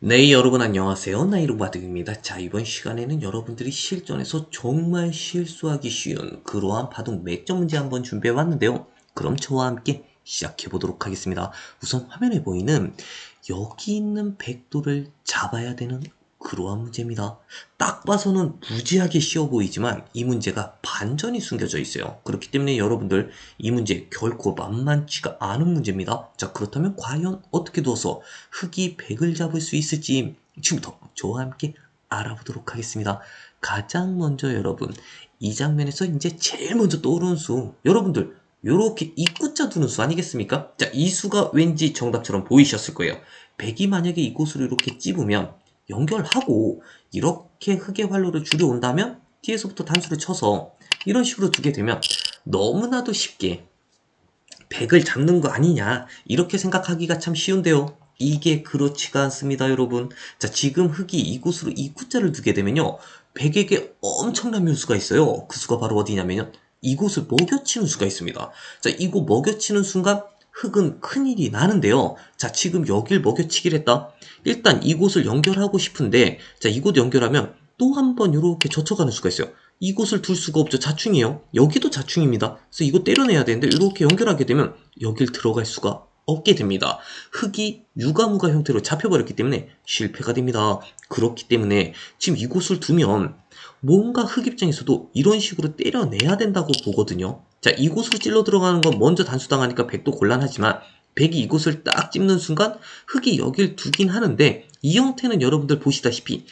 네, 여러분 안녕하세요. 나이로바득입니다. 자, 이번 시간에는 여러분들이 실전에서 정말 실수하기 쉬운 그러한 바둑 맥점 문제 한번 준비해 왔는데요. 그럼 저와 함께 시작해 보도록 하겠습니다. 우선 화면에 보이는 여기 있는 백도를 잡아야 되는 그러한 문제입니다. 딱 봐서는 무지하게 쉬워 보이지만 이 문제가 반전이 숨겨져 있어요. 그렇기 때문에 여러분들 이 문제 결코 만만치가 않은 문제입니다. 자, 그렇다면 과연 어떻게 두어서 흑이 백을 잡을 수 있을지 지금부터 저와 함께 알아보도록 하겠습니다. 가장 먼저 여러분, 이 장면에서 이제 제일 먼저 떠오르는 수, 여러분들, 요렇게 입구자 두는 수 아니겠습니까? 자, 이 수가 왠지 정답처럼 보이셨을 거예요. 백이 만약에 이곳으로 이렇게 찝으면 연결하고 이렇게 흑의 활로를 줄여온다면 뒤에서부터 단수를 쳐서 이런 식으로 두게 되면 너무나도 쉽게 백을 잡는 거 아니냐 이렇게 생각하기가 참 쉬운데요. 이게 그렇지가 않습니다, 여러분. 자, 지금 흑이 이곳으로 이 구자를 두게 되면요. 백에게 엄청난 묘수가 있어요. 그 수가 바로 어디냐면요. 이곳을 먹여치는 수가 있습니다. 자, 이곳 먹여치는 순간 흑은 큰일이 나는데요. 자, 지금 여길 먹여치기를 했다. 일단 이곳을 연결하고 싶은데, 자, 이곳 연결하면 또 한 번 이렇게 젖혀가는 수가 있어요. 이곳을 둘 수가 없죠. 자충이에요. 여기도 자충입니다. 그래서 이거 때려내야 되는데 이렇게 연결하게 되면 여길 들어갈 수가 없게 됩니다. 흑이 유가무가 형태로 잡혀버렸기 때문에 실패가 됩니다. 그렇기 때문에 지금 이곳을 두면 뭔가 흑 입장에서도 이런 식으로 때려내야 된다고 보거든요. 자, 이곳으로 찔러 들어가는 건 먼저 단수당하니까 백도 곤란하지만 백이 이곳을 딱 찝는 순간 흑이 여길 두긴 하는데 이 형태는 여러분들 보시다시피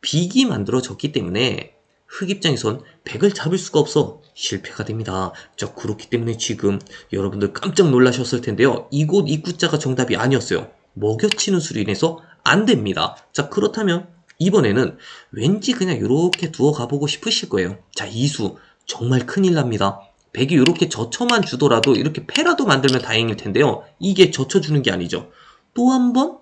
빅이 만들어졌기 때문에 흑 입장에선 백을 잡을 수가 없어 실패가 됩니다. 자, 그렇기 때문에 지금 여러분들 깜짝 놀라셨을 텐데요. 이곳 입구자가 정답이 아니었어요. 먹여치는 수로 인해서 안 됩니다. 자, 그렇다면 이번에는 왠지 그냥 이렇게 두어 가보고 싶으실 거예요. 자, 이수 정말 큰일 납니다. 백이 이렇게 젖혀만 주더라도 이렇게 패라도 만들면 다행일 텐데요. 이게 젖혀주는 게 아니죠. 또 한 번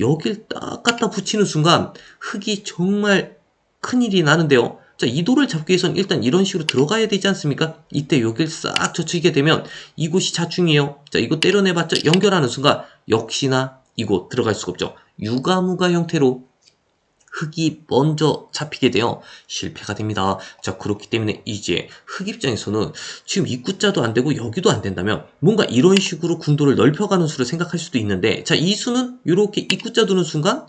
여길 딱 갖다 붙이는 순간 흙이 정말 큰일이 나는데요. 자, 이 돌을 잡기 위해선 일단 이런 식으로 들어가야 되지 않습니까? 이때 여길 싹 젖히게 되면 이곳이 자충이에요. 자, 이거 때려내봤자 연결하는 순간 역시나 이곳 들어갈 수가 없죠. 유가무가 형태로 흙이 먼저 잡히게 되어 실패가 됩니다. 자, 그렇기 때문에 이제 흙 입장에서는 지금 입구자도 안 되고 여기도 안 된다면 뭔가 이런 식으로 궁도를 넓혀가는 수를 생각할 수도 있는데 자, 이 수는 이렇게 입구자 두는 순간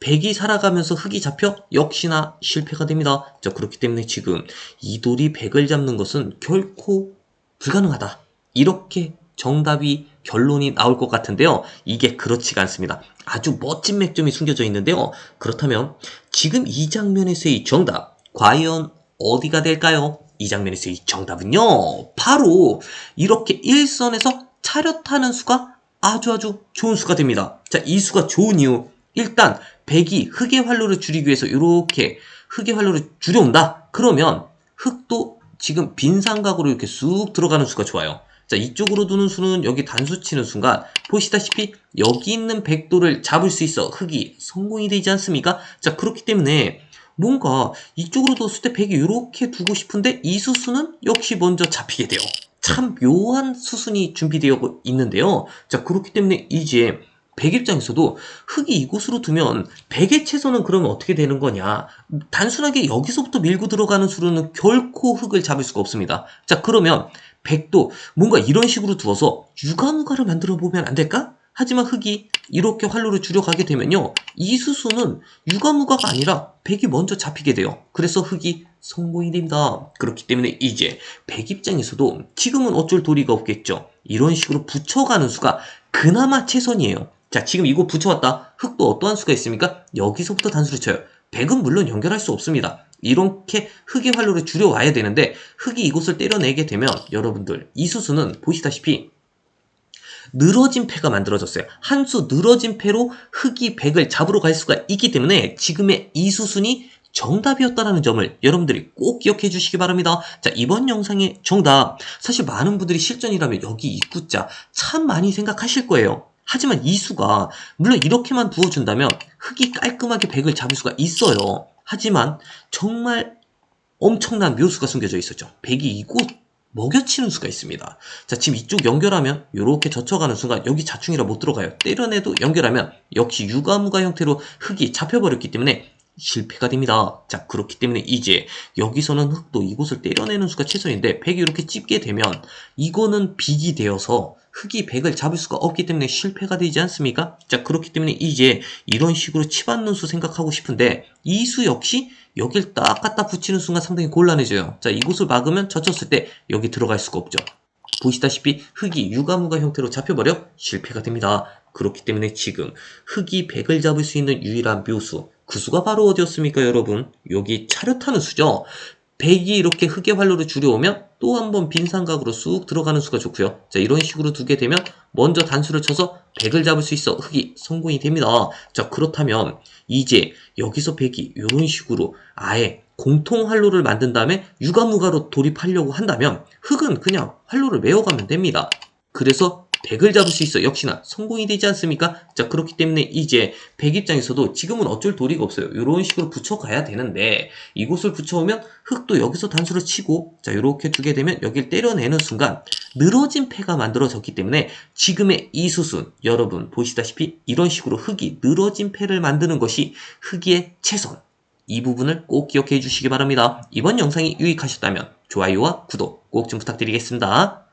백이 살아가면서 흙이 잡혀 역시나 실패가 됩니다. 자, 그렇기 때문에 지금 이 돌이 백을 잡는 것은 결코 불가능하다. 이렇게 정답이 결론이 나올 것 같은데요. 이게 그렇지가 않습니다. 아주 멋진 맥점이 숨겨져 있는데요. 그렇다면 지금 이 장면에서의 정답 과연 어디가 될까요? 이 장면에서의 정답은요. 바로 이렇게 일선에서 차렷하는 수가 아주 아주 좋은 수가 됩니다. 자, 이 수가 좋은 이유 일단 백이 흑의 활로를 줄이기 위해서 이렇게 흑의 활로를 줄여온다. 그러면 흑도 지금 빈 삼각으로 이렇게 쑥 들어가는 수가 좋아요. 자, 이쪽으로 두는 수는 여기 단수 치는 순간 보시다시피 여기 있는 백도를 잡을 수 있어 흑이 성공이 되지 않습니까? 자, 그렇기 때문에 뭔가 이쪽으로 뒀을 때 백이 이렇게 두고 싶은데 이 수순은 역시 먼저 잡히게 돼요. 참 묘한 수순이 준비되어 있는데요. 자, 그렇기 때문에 이제 백 입장에서도 흑이 이곳으로 두면 백의 채소는 그러면 어떻게 되는 거냐? 단순하게 여기서부터 밀고 들어가는 수로는 결코 흑을 잡을 수가 없습니다. 자, 그러면 백도 뭔가 이런 식으로 두어서 유가무가를 만들어 보면 안 될까? 하지만 흑이 이렇게 활로를 줄여가게 되면요. 이 수수는 유가무가가 아니라 백이 먼저 잡히게 돼요. 그래서 흑이 성공이 됩니다. 그렇기 때문에 이제 백 입장에서도 지금은 어쩔 도리가 없겠죠. 이런 식으로 붙여가는 수가 그나마 최선이에요. 자, 지금 이거 붙여왔다. 흑도 어떠한 수가 있습니까? 여기서부터 단수를 쳐요. 백은 물론 연결할 수 없습니다. 이렇게 흑의 활로를 줄여와야 되는데 흑이 이곳을 때려내게 되면 여러분들 이 수수는 보시다시피 늘어진 패가 만들어졌어요. 한 수 늘어진 패로 흑이 백을 잡으러 갈 수가 있기 때문에 지금의 이 수순이 정답이었다라는 점을 여러분들이 꼭 기억해 주시기 바랍니다. 자, 이번 영상의 정답. 사실 많은 분들이 실전이라면 여기 입구자 참 많이 생각하실 거예요. 하지만 이 수가 물론 이렇게만 부어준다면 흙이 깔끔하게 백을 잡을 수가 있어요. 하지만 정말 엄청난 묘수가 숨겨져 있었죠. 백이 이곳 먹여치는 수가 있습니다. 자, 지금 이쪽 연결하면 이렇게 젖혀가는 순간 여기 자충이라 못 들어가요. 때려내도 연결하면 역시 유가무가 형태로 흙이 잡혀버렸기 때문에 실패가 됩니다. 자, 그렇기 때문에 이제 여기서는 흙도 이곳을 때려내는 수가 최선인데 백이 이렇게 찝게 되면 이거는 빅이 되어서 흙이 백을 잡을 수가 없기 때문에 실패가 되지 않습니까? 자, 그렇기 때문에 이제 이런 식으로 치받는 수 생각하고 싶은데 이 수 역시 여길 딱 갖다 붙이는 순간 상당히 곤란해져요. 자, 이곳을 막으면 젖혔을 때 여기 들어갈 수가 없죠. 보시다시피 흙이 유가무가 형태로 잡혀버려 실패가 됩니다. 그렇기 때문에 지금 흙이 백을 잡을 수 있는 유일한 묘수 그 수가 바로 어디였습니까 여러분? 여기 차렷하는 수죠. 백이 이렇게 흙의 활로를 줄여오면 또 한 번 빈 삼각으로 쑥 들어가는 수가 좋고요. 자 이런 식으로 두게 되면 먼저 단수를 쳐서 백을 잡을 수 있어 흙이 성공이 됩니다. 자 그렇다면 이제 여기서 백이 이런 식으로 아예 공통 활로를 만든 다음에 유가무가로 돌입하려고 한다면 흙은 그냥 활로를 메워가면 됩니다. 그래서 백을 잡을 수 있어 역시나 성공이 되지 않습니까? 자 그렇기 때문에 이제 백 입장에서도 지금은 어쩔 도리가 없어요. 이런 식으로 붙여가야 되는데 이곳을 붙여오면 흙도 여기서 단수를 치고 자 이렇게 두게 되면 여길 때려내는 순간 늘어진 패가 만들어졌기 때문에 지금의 이 수순 여러분 보시다시피 이런 식으로 흙이 늘어진 패를 만드는 것이 흙의 최선 이 부분을 꼭 기억해 주시기 바랍니다. 이번 영상이 유익하셨다면 좋아요와 구독 꼭 좀 부탁드리겠습니다.